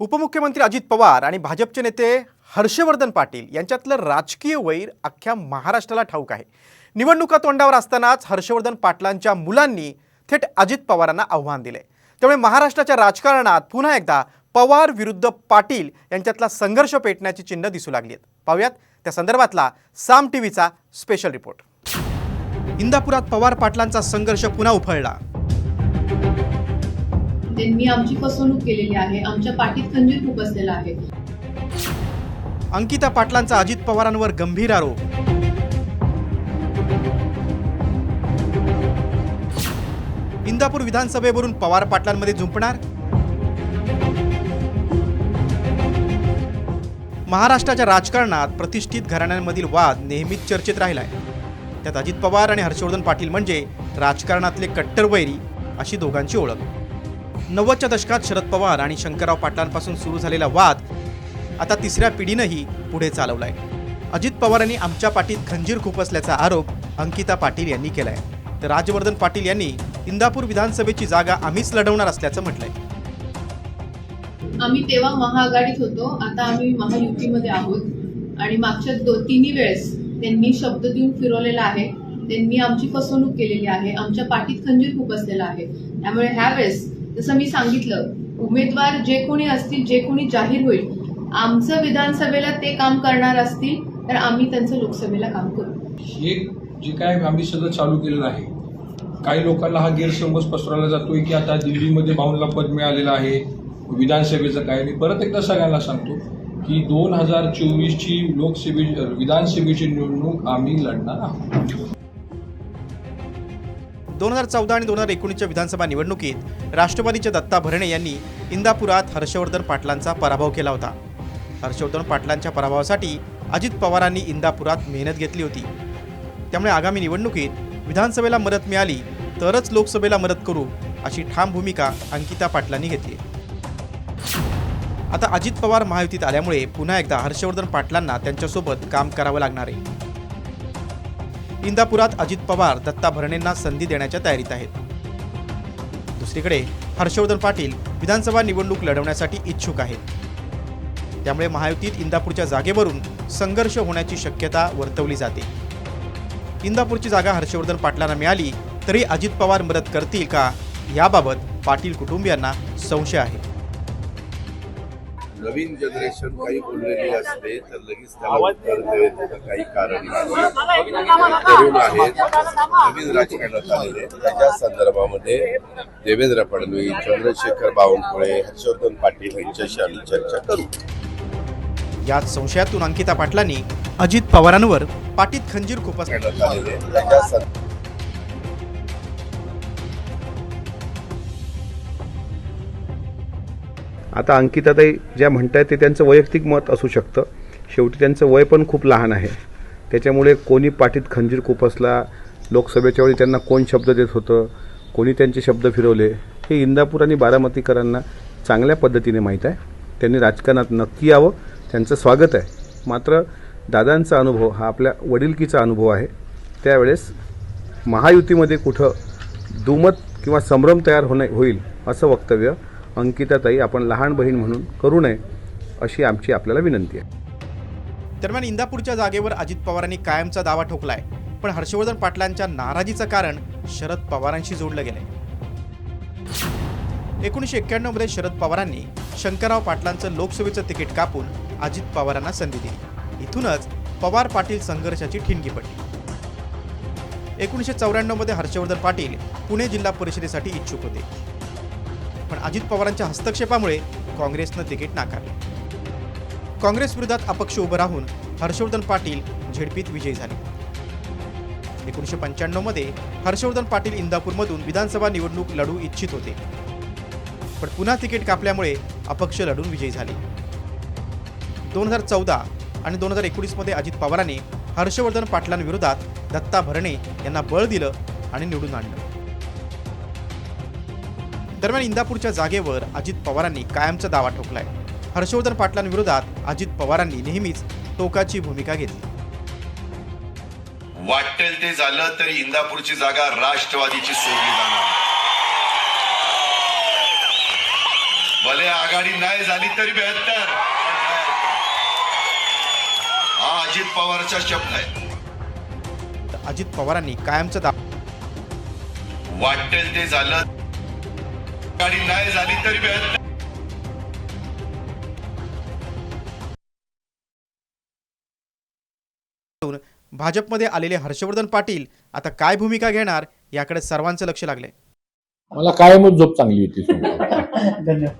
उपमुख्यमंत्री अजित पवार आणि भाजपचे नेते हर्षवर्धन पाटील यांच्यातलं राजकीय वैर अख्ख्या महाराष्ट्राला ठाऊक आहे. निवडणुका तोंडावर असतानाच हर्षवर्धन पाटलांच्या मुलांनी थेट अजित पवारांना आव्हान दिले. त्यामुळे महाराष्ट्राच्या राजकारणात पुन्हा एकदा पवार विरुद्ध पाटील यांच्यातला संघर्ष पेटण्याची चिन्ह दिसू लागली आहेत पाहूयात त्या संदर्भातला साम टीव्हीचा स्पेशल रिपोर्ट इंदापुरात पवार पाटलांचा संघर्ष पुन्हा उफळला. त्यांनी आमची फसवणूक केलेली आहे. आमच्या पाठीत खंजीर खूप आहे. अंकिता पाटलांचा अजित पवारांवर गंभीर आरोप. इंदापूर विधानसभेवरून पवार पाटलांमध्ये झुंपणार? महाराष्ट्राच्या राजकारणात प्रतिष्ठित घराण्यांमधील वाद नेहमीच चर्चेत राहिलाय. त्यात अजित पवार आणि हर्षवर्धन पाटील म्हणजे राजकारणातले कट्टर वैरी अशी दोघांची ओळख. नव्वदच्या दशकात शरद पवार आणि शंकरराव पाटलांपासून सुरू झालेला वाद आता तिसऱ्या पिढीनंही पुढे चालवलाय. अजित पवारांनी आमच्या पाठीत खंजीर खुपसल्याचा आरोप अंकिता पाटील यांनी केलाय. तर राजवर्धन पाटील यांनी इंदापूर विधानसभेची जागा आम्हीच लढवणार असल्याचं म्हटलंय. आम्ही तेव्हा महाआघाडीत होतो. आता आम्ही महायुतीमध्ये आहोत. आणि मागच्या दोन तिन्ही वेळेस त्यांनी शब्द देऊन फिरवलेला आहे. त्यांनी आमची फसवणूक केलेली आहे. आमच्या पाठीत खंजीर खूप असलेला आहे. त्यामुळे ह्या वेळेस जसं मी सांगितलं उमेदवार जे कोणी असतील जे कोणी जाहीर होईल आमचं विधानसभेला ते काम करणार असतील तर आम्ही त्यांचं लोकसभेला काम करू. हे जे काय आम्ही सगळं चालू केलेलं आहे काही लोकांना हा गैरसमज पसरवला जातोय की आता दिल्लीमध्ये भाऊंला पद मिळालेलं आहे विधानसभेचं काय. मी परत एकदा सगळ्यांना सांगतो की दोन हजार चोवीसची लोकसभे विधानसभेची निवडणूक आम्ही लढणार आहोत. दोन हजार चौदा आणि दोन हजार एकोणीसच्या विधानसभा निवडणुकीत राष्ट्रवादीच्या दत्ता भरणे यांनी इंदापुरात हर्षवर्धन पाटलांचा पराभव केला होता. हर्षवर्धन पाटलांच्या पराभवासाठी अजित पवारांनी इंदापुरात मेहनत घेतली होती. त्यामुळे आगामी निवडणुकीत विधानसभेला मदत मिळाली तरच लोकसभेला मदत करू अशी ठाम भूमिका अंकिता पाटलांनी घेतली. आता अजित पवार महायुतीत आल्यामुळे पुन्हा एकदा हर्षवर्धन पाटलांना त्यांच्यासोबत काम करावं लागणार आहे. इंदापुरात अजित पवार दत्ता भरणेंना संधी देण्याच्या तयारीत आहेत. दुसरीकडे हर्षवर्धन पाटील विधानसभा निवडणूक लढवण्यासाठी इच्छुक आहेत. त्यामुळे महायुतीत इंदापूरच्या जागेवरून संघर्ष होण्याची शक्यता वर्तवली जाते. इंदापूरची जागा हर्षवर्धन पाटलांना मिळाली तरी अजित पवार मदत करतील का? याबाबत पाटील कुटुंबियांना संशय आहे. नवीन जनरेशन काही बोललेली असते तर लगेच त्याला उत्तर देण्याचं काही कारण नाही. तरुण आहेत नवीन राजकारणात आलेले त्याच्या संदर्भामध्ये देवेंद्र फडणवीस चंद्रशेखर बावनकुळे हर्षवर्धन पाटील यांच्याशी आम्ही चर्चा करू. याच संशयातून अंकिता पाटलांनी अजित पवारांवर पाटीत खंजीर आलेले त्याच्या आता अंकिताताई ज्या म्हणतायत ते त्यांचं वैयक्तिक मत असू शकतं. शेवटी त्यांचं वय पण खूप लहान आहे. त्याच्यामुळे कोणी पाठीत खंजीर खुपसला लोकसभेच्या वेळी त्यांना कोण शब्द देत होतं कोणी त्यांचे शब्द फिरवले हे इंदापूर आणि बारामतीकरांना चांगल्या पद्धतीने माहीत आहे. त्यांनी राजकारणात नक्की यावं त्यांचं स्वागत आहे. मात्र दादांचा अनुभव हा आपल्या वडिलकीचा अनुभव आहे. त्यावेळेस महायुतीमध्ये कुठं दुमत किंवा संभ्रम तयार होणे होईल असं वक्तव्य अंकिताताई आपण लहान बहीण म्हणून करू नये अशी आमची आपल्याला विनंती आहे. दरम्यान इंदापूरच्या जागेवर अजित पवारांनी कायमचा दावा ठोकलाय. पण हर्षवर्धन पाटलांच्या नाराजीचं कारण शरद पवारांशी जोडलं गेलंय. एकोणीसशे एक्क्याण्णवमध्ये शरद पवारांनी शंकरराव पाटलांचं लोकसभेचं तिकीट कापून अजित पवारांना संधी दिली. इथूनच पवार पाटील संघर्षाची ठिणगी पडली. एकोणीसशे चौऱ्याण्णवमध्ये हर्षवर्धन पाटील पुणे जिल्हा परिषदेसाठी इच्छुक होते. पण अजित पवारांच्या हस्तक्षेपामुळे काँग्रेसनं तिकीट नाकारले. काँग्रेस विरोधात अपक्ष उभं राहून हर्षवर्धन पाटील झेडपीत विजयी झाले. एकोणीसशे पंच्याण्णवमध्ये हर्षवर्धन पाटील इंदापूरमधून विधानसभा निवडणूक लढू इच्छित होते. पण पुन्हा तिकीट कापल्यामुळे अपक्ष लढून विजयी झाले. दोन हजार चौदा आणि दोन हजार एकोणीसमध्ये अजित पवारांनी हर्षवर्धन पाटलांविरोधात दत्ता भरणे यांना बळ दिलं आणि निवडून आणलं. दरम्यान इंदापूरच्या जागेवर अजित पवारांनी कायमचा दावा ठोकलाय. हर्षवर्धन पाटलांविरोधात अजित पवारांनी नेहमीच टोकाची भूमिका घेतली. वाटेल ते झालं तरी इंदापूरची जागा राष्ट्रवादीची सोडली जाणार. भले आघाडी नाही झाली तरी बेहत्तर. हा अजित पवारचा शब्द आहे. अजित पवारांनी कायमचं दा वाटेल ते झालं आघाडी नाही झाली तरी भाजपमध्ये आलेले हर्षवर्धन पाटील आता काय भूमिका घेणार याकडे सर्वांचं लक्ष लागले मला कायमच झोप चांगली येते झोप.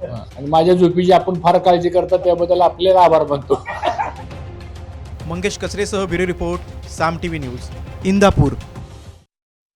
हा. आणि माझ्या झोपीची आपण फार काळजी करता त्याबद्दल आपल्याला आभार मानतो Mangesh कचरेसह bureau report Saam TV news Indapur